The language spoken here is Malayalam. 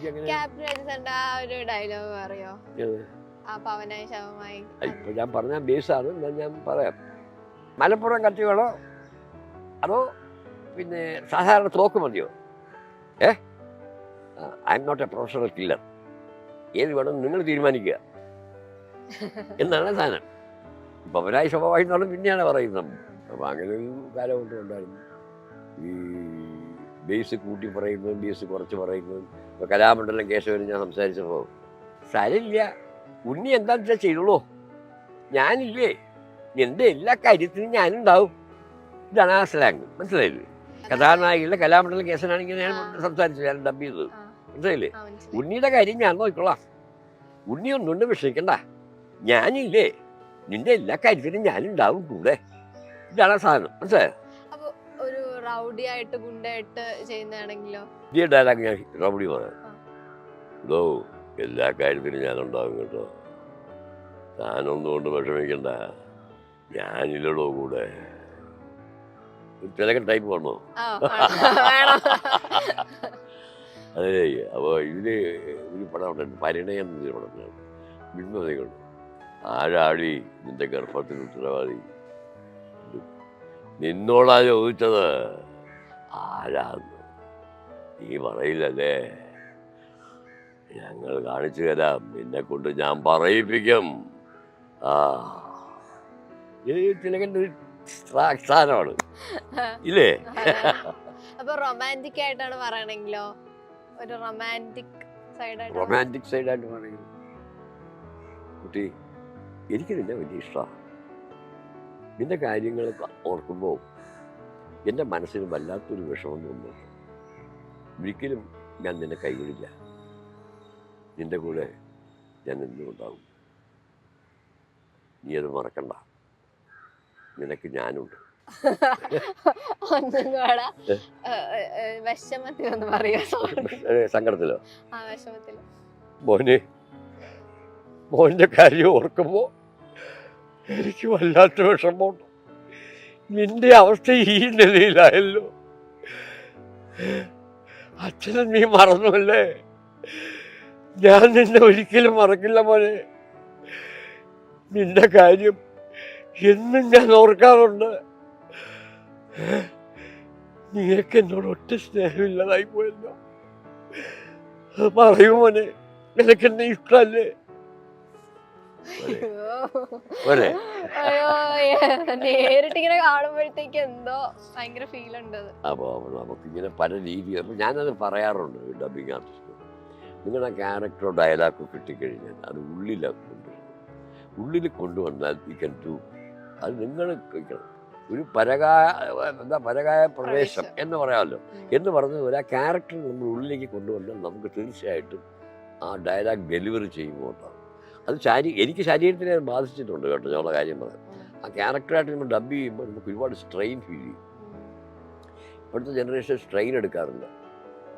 എനിക്ക് അങ്ങനെ ക്യാപ്റ്റൻ അജിസന്റെ ആ ഒരു ഡയലോഗ് അറിയോ? ആ പവനായി ശവമായി. ഇപ്പൊ ഞാൻ പറഞ്ഞ ബേസാണ് എന്നാൽ ഞാൻ പറയാം. മലപ്പുറം കത്തി വേണോ അതോ പിന്നെ സാധാരണ തോക്ക് മതിയോ? ഏ? I am not a professional killer ഏത് വേണം നിങ്ങൾ തീരുമാനിക്കുക. എന്നാണ് സാധനം. പവനായി എന്ന് പറഞ്ഞാൽ പിന്നെയാണ് പറയുന്നത്. അപ്പൊ അങ്ങനെ ഒരു കാലഘട്ടം ഉണ്ടായിരുന്നു. ഈ ബേസ് കൂട്ടി പറയുന്നതും ബേസ് കുറച്ച് പറയുന്നതും. ഇപ്പോൾ കലാമണ്ഡലം കേശവനും ഞാൻ സംസാരിച്ചപ്പോൾ സാരമില്ല ഉണ്ണി എന്താണെന്ന് വെച്ചാൽ ചെയ്തോളൂ. ഞാനില്ലേ എന്റെ എല്ലാ കാര്യത്തിനും ഞാനുണ്ടാവും. ഇതാണ് ആ സ്ലാങ് മനസ്സിലായില്ലേ? കഥാനായികളുടെ കലാമണ്ഡലം കേസനാണെങ്കിൽ ഞാൻ സംസാരിച്ചു ഞാൻ ഡബ് ചെയ്തത്. മനസ്സിലായില്ലേ? മനസ്സിലായി. ഉണ്ണിയുടെ കാര്യം ഞാൻ നോക്കിക്കോളാം. ഉണ്ണി ഒന്നുകൊണ്ട് വിഷമിക്കണ്ട ഞാനില്ലേ നിന്റെ എല്ലാ കാര്യത്തിനും ഞാനുണ്ടാവും കൂടെ. ഇതാണ് ആ സാധനം. മനസ്സിലായോ? റൗഡി ആയിട്ട് ഗുണ്ടായിട്ട് ചെയ്യുന്നതാണെങ്കിലോ? ഈ ഡയലോഗ് ഞാൻ റൗഡി പറയാം. ഇതോ എല്ലാ കാര്യത്തിനും ഞാനുണ്ടാവും കേട്ടോ. താനൊന്നും കൊണ്ട് വിഷമിക്കണ്ട. ഞാനില്ലടോ കൂടെ. ചിലക്ക് ടൈപ്പ് വേണം? അതെ അപ്പോൾ ഇതിൽ ഒരു പടം ഉണ്ട്. പരിണയം എന്നൊരു പടത്തിലാണ് ബിംബതയുണ്ട് ആരാടി നിന്റെ ഗർഭത്തിന് ഉത്തരവാദി? നിന്നോടാ ചോദിച്ചത്. ആരാന്ന്? നീ പറയില്ലല്ലേ? ഞങ്ങൾ കാണിച്ചു തരാം. നിന്നെ കൊണ്ട് ഞാൻ പറയിപ്പിക്കും. ആ. തിലകന്റെ സ്ഥാനമാണ് ഇല്ലേ? അപ്പൊ റൊമാന്റിക് ആയിട്ടാണ് പറയണെങ്കിലോ? ഒരു റൊമാന്റിക് സൈഡായിട്ട് റൊമാന്റിക് സൈഡായിട്ട് പറയുന്നത് കുട്ടി എനിക്ക് നിന്നെ വലിയ ഇഷ്ടമാണ് നിന്റെ കാര്യങ്ങളൊക്കെ ഓർക്കുമ്പോൾ എന്റെ മനസ്സിന് വല്ലാത്തൊരു വിഷമം തോന്നുന്നു. ഒരിക്കലും ഞാൻ നിന്നെ കൈവിടില്ല. നിന്റെ കൂടെ ഞാൻ എന്തുകൊണ്ടാവും നീ അത് മറക്കണ്ട. നിനക്ക് ഞാനുണ്ട്. സങ്കടത്തിലോ? മോനെ മോന്റെ കാര്യം ഓർക്കുമ്പോൾ എനിക്ക് വല്ലാത്ത വിഷമമുണ്ട്. നിന്റെ അവസ്ഥ ഈ നിലയിലായല്ലോ. അച്ഛനെ നീ മറന്നല്ലേ? ഞാൻ നിന്നെ ഒരിക്കലും മറക്കില്ല മോനെ. നിന്റെ കാര്യം എന്നും ഞാൻ ഓർക്കാറുണ്ട്. നിങ്ങൾക്ക് എന്നോട് ഒറ്റ സ്നേഹമില്ലാതായി പോയല്ലോ. പറയൂ മോനെ നിനക്ക് എന്നെ ഇഷ്ടമല്ലേ? പോരെ? അയ്യോ. നേരിട്ട് ഇങ്ങനെ കാണുമ്പോഴത്തേക്ക് എന്തോ ഭയങ്കര ഫീൽ ഉണ്ട് അത്. അപ്പോൾ നമുക്കിങ്ങനെ പല രീതി അപ്പോൾ ഞാനത് പറയാറുണ്ട് ഡബിങ് ആർട്ടിസ്റ്റ് നിങ്ങളുടെ ക്യാരക്ടറോ ഡയലോഗോ കിട്ടിക്കഴിഞ്ഞാൽ അത് ഉള്ളിലാണ് കൊണ്ടുവരുന്നത്. ഉള്ളിൽ കൊണ്ടുവന്നാൽ യു കൻ ഡു അത് നിങ്ങൾ ഒരു പരകായ എന്താ പരകായ പ്രവേശം. എന്ന് പറയാമല്ലോ. എന്ന് പറഞ്ഞത് ഒരു ആ ക്യാരക്ടർ നമ്മൾ ഉള്ളിലേക്ക് കൊണ്ടുവന്നാൽ നമുക്ക് തീർച്ചയായിട്ടും ആ ഡയലോഗ് ഡെലിവറി ചെയ്യുമ്പോൾ ഉണ്ടാവും. അത് ശാരീ എനിക്ക് ശരീരത്തിനെ ബാധിച്ചിട്ടുണ്ട് കേട്ടോ ഞങ്ങളുടെ കാര്യം പറയാം ആ ക്യാരക്ടറായിട്ട് നമ്മൾ ഡബ് ചെയ്യുമ്പോൾ നമുക്ക് ഒരുപാട് സ്ട്രെയിൻ ഫീൽ ചെയ്യും. ഇപ്പോഴത്തെ ജനറേഷൻ സ്ട്രെയിൻ എടുക്കാറില്ല